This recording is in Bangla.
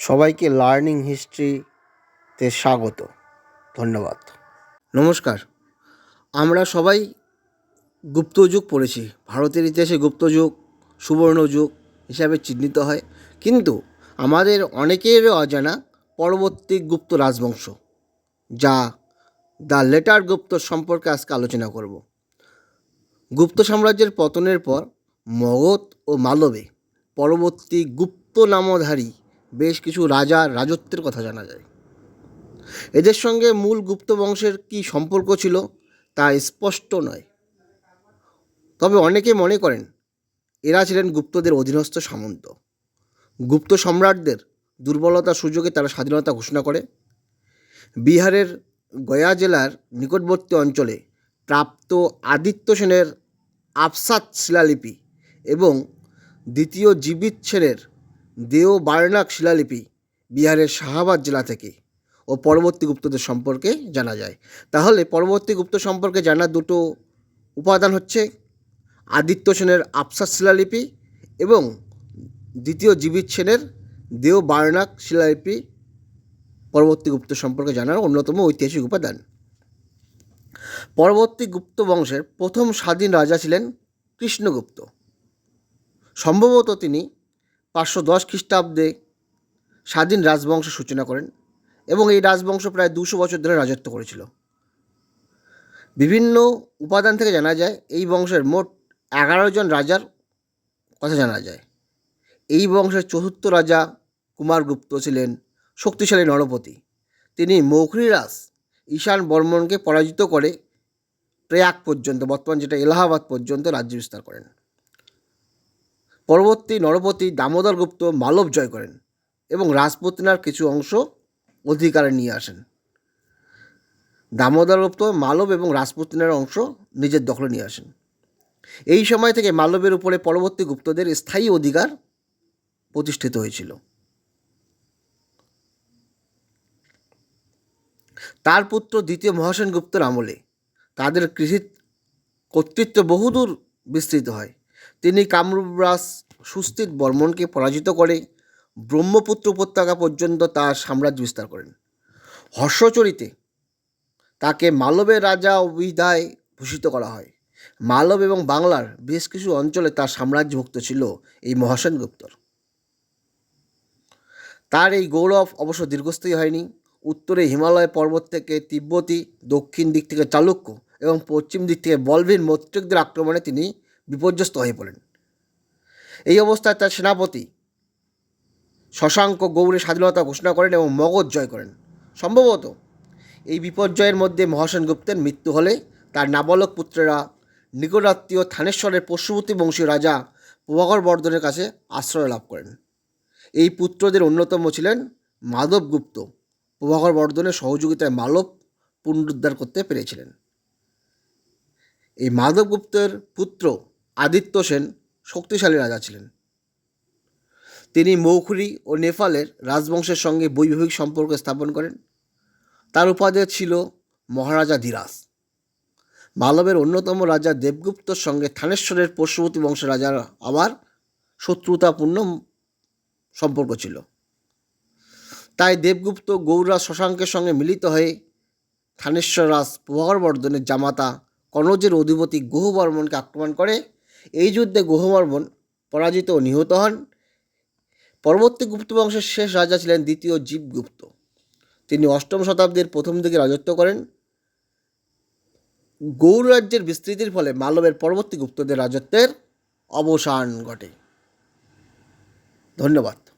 সবাইকে লার্নিং হিস্ট্রিতে স্বাগত। ধন্যবাদ। নমস্কার। আমরা সবাই গুপ্ত যুগ পড়েছি। ভারতের ইতিহাসে গুপ্ত যুগ, সুবর্ণ যুগ হিসাবে চিহ্নিত হয়। কিন্তু আমাদের অনেকের অজানা পরবর্তী গুপ্ত রাজবংশ, যা দ্য লেটার গুপ্ত সম্পর্কে আজকে আলোচনা করব। গুপ্ত সাম্রাজ্যের পতনের পর মগধ ও মালবে পরবর্তী গুপ্ত নামধারী বেশ কিছু রাজা রাজত্বের কথা জানা যায়। এদের সঙ্গে মূল গুপ্ত বংশের কী সম্পর্ক ছিল তা স্পষ্ট নয়। তবে অনেকে মনে করেন, এরা ছিলেন গুপ্তদের অধীনস্থ সামন্ত। গুপ্ত সম্রাটদের দুর্বলতার সুযোগে তারা স্বাধীনতা ঘোষণা করে। বিহারের গয়া জেলার নিকটবর্তী অঞ্চলে প্রাপ্ত আদিত্য সেনের আফসাত শিলালিপি এবং দ্বিতীয় জীবিত সেনের দেও বার্নাক শিলালিপি বিহারের শাহাবাদ জেলা থেকে ও পরবর্তী গুপ্তদের সম্পর্কে জানা যায়। তাহলে পরবর্তী গুপ্ত সম্পর্কে জানার দুটো উপাদান হচ্ছে আদিত্য সেনের আফসাত শিলালিপি এবং দ্বিতীয় জীবিত সেনের দেও বার্নাক শিলালিপি পরবর্তী গুপ্ত সম্পর্কে জানার অন্যতম ঐতিহাসিক উপাদান। পরবর্তী গুপ্ত বংশের প্রথম স্বাধীন রাজা ছিলেন কৃষ্ণগুপ্ত। সম্ভবত তিনি পাঁচশো দশ খ্রিস্টাব্দে স্বাধীন রাজবংশ সূচনা করেন এবং এই রাজবংশ প্রায় দুশো বছর ধরে রাজত্ব করেছিল। বিভিন্ন উপাদান থেকে জানা যায় এই বংশের মোট এগারো জন রাজার কথা জানা যায়। এই বংশের চতুর্থ রাজা কুমারগুপ্ত ছিলেন শক্তিশালী নরপতি। তিনি মৌখরিরাজ ঈশান বর্মনকে পরাজিত করে প্রয়াগ পর্যন্ত, বর্তমান যেটা এলাহাবাদ পর্যন্ত রাজ্য বিস্তার করেন। পরবর্তী নরপতি দামোদর গুপ্ত মালব জয় করেন এবং রাজপুতনার কিছু অংশ অধিকারে নিয়ে আসেন। দামোদর গুপ্ত মালব এবং রাজপুতনার অংশ নিজের দখলে নিয়ে আসেন। এই সময় থেকে মালবের উপরে পরবর্তী গুপ্তদের স্থায়ী অধিকার প্রতিষ্ঠিত হয়েছিল। তার পুত্র দ্বিতীয় মহাসেন গুপ্তর আমলে তাদের কৃষি কর্তৃত্ব বহুদূর বিস্তৃত হয়। তিনি কামরূপরাজ সুস্থিত বর্মনকে পরাজিত করে ব্রহ্মপুত্র উপত্যকা পর্যন্ত তার সাম্রাজ্য বিস্তার করেন। হর্ষচরিতে তাকে মালবের রাজা অভিধায় ভূষিত করা হয়। মালব এবং বাংলার বেশ কিছু অঞ্চলে তার সাম্রাজ্যভুক্ত ছিল এই মহাসেন গুপ্তর। তার এই গৌরব অবশ্য দীর্ঘস্থায়ী হয়নি। উত্তরে হিমালয় পর্বত থেকে তিব্বতী, দক্ষিণ দিক থেকে চালুক্য এবং পশ্চিম দিক থেকে বলভীর মৈত্রিকদের আক্রমণে তিনি বিপর্যস্ত হয়ে পড়েন। এই অবস্থায় তার সেনাপতি শশাঙ্ক গৌড়ের স্বাধীনতা ঘোষণা করেন এবং মগধ জয় করেন। সম্ভবত এই বিপর্যয়ের মধ্যে মহাসেন গুপ্তের মৃত্যু হলে তার নাবালক পুত্রেরা নিকটাত্মীয় থানেশ্বরের পশুপতি বংশীয় রাজা প্রভাকর বর্ধনের কাছে আশ্রয় লাভ করেন। এই পুত্রদের অন্যতম ছিলেন মাধবগুপ্ত প্রভাকর বর্ধনের সহযোগিতায় মালব পুনরুদ্ধার করতে পেরেছিলেন। এই মাধবগুপ্তের পুত্র আদিত্য সেন শক্তিশালী রাজা ছিলেন। তিনি মৌখুরি ও নেপালের রাজবংশের সঙ্গে বৈবাহিক সম্পর্ক স্থাপন করেন। তার উপাধি ছিল মহারাজা ধীরাজ মালবের অন্যতম রাজা দেবগুপ্তর সঙ্গে থানেশ্বরের পশুপতি বংশের রাজার আবার শত্রুতাপূর্ণ সম্পর্ক ছিল। তাই দেবগুপ্ত গৌররাজ শশাঙ্কের সঙ্গে মিলিত হয়ে থানেশ্বর রাজ প্রভাকরবর্ধনের জামাতা কনজের অধিপতি গুহবর্মনকে আক্রমণ করে এই যুদ্ধে গুহবর্মন পরাজিত ও নিহত হন। পরবর্তী গুপ্ত বংশের শেষ রাজা ছিলেন দ্বিতীয় জীবগুপ্ত। তিনি অষ্টম শতাব্দীর প্রথম দিকে রাজত্ব করেন। গৌর রাজ্যের বিস্তৃতির ফলে মালবের পরবর্তী গুপ্তদের রাজত্বের অবসান ঘটে। ধন্যবাদ।